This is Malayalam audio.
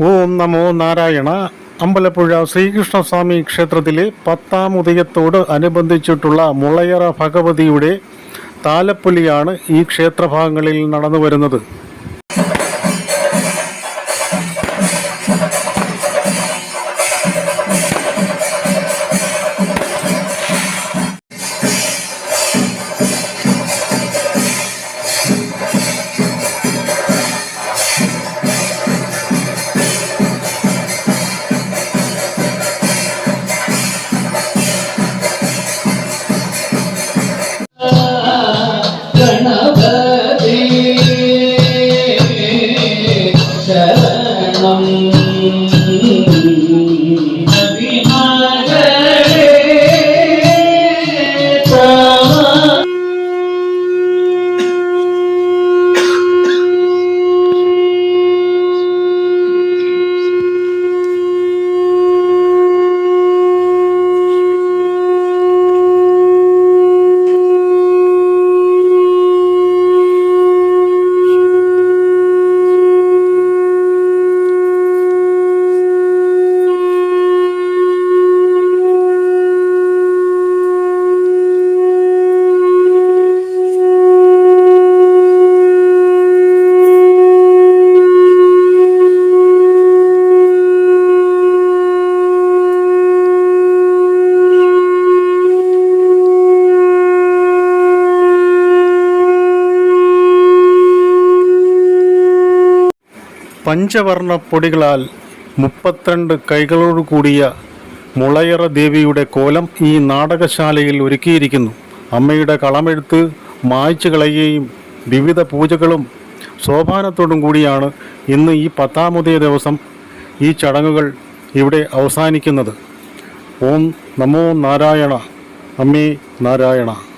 ഓം നമോ നാരായണ. അമ്പലപ്പുഴ ശ്രീകൃഷ്ണസ്വാമി ക്ഷേത്രത്തിലെ പത്താം ഉദയത്തോട് അനുബന്ധിച്ചിട്ടുള്ള മുളയറ ഭഗവതിയുടെ താലപ്പൊലിയാണ് ഈ ക്ഷേത്രഭാഗങ്ങളിൽ നടന്നു വരുന്നത് وسلم പഞ്ചവർണ പൊടികളാൽ മുപ്പത്തിരണ്ട് കൈകളോട് കൂടിയ മുളയറ ദേവിയുടെ കോലം ഈ നാടകശാലയിൽ ഒരുക്കിയിരിക്കുന്നു. അമ്മയുടെ കളമെഴുത്ത് മായ്ച്ചു കളയുകയും വിവിധ പൂജകളും സോപാനത്തോടും കൂടിയാണ് ഇന്ന് ഈ പത്താമതേ ദിവസം ഈ ചടങ്ങുകൾ ഇവിടെ അവസാനിക്കുന്നത്. ഓം നമോ നാരായണ. അമ്മേ നാരായണ.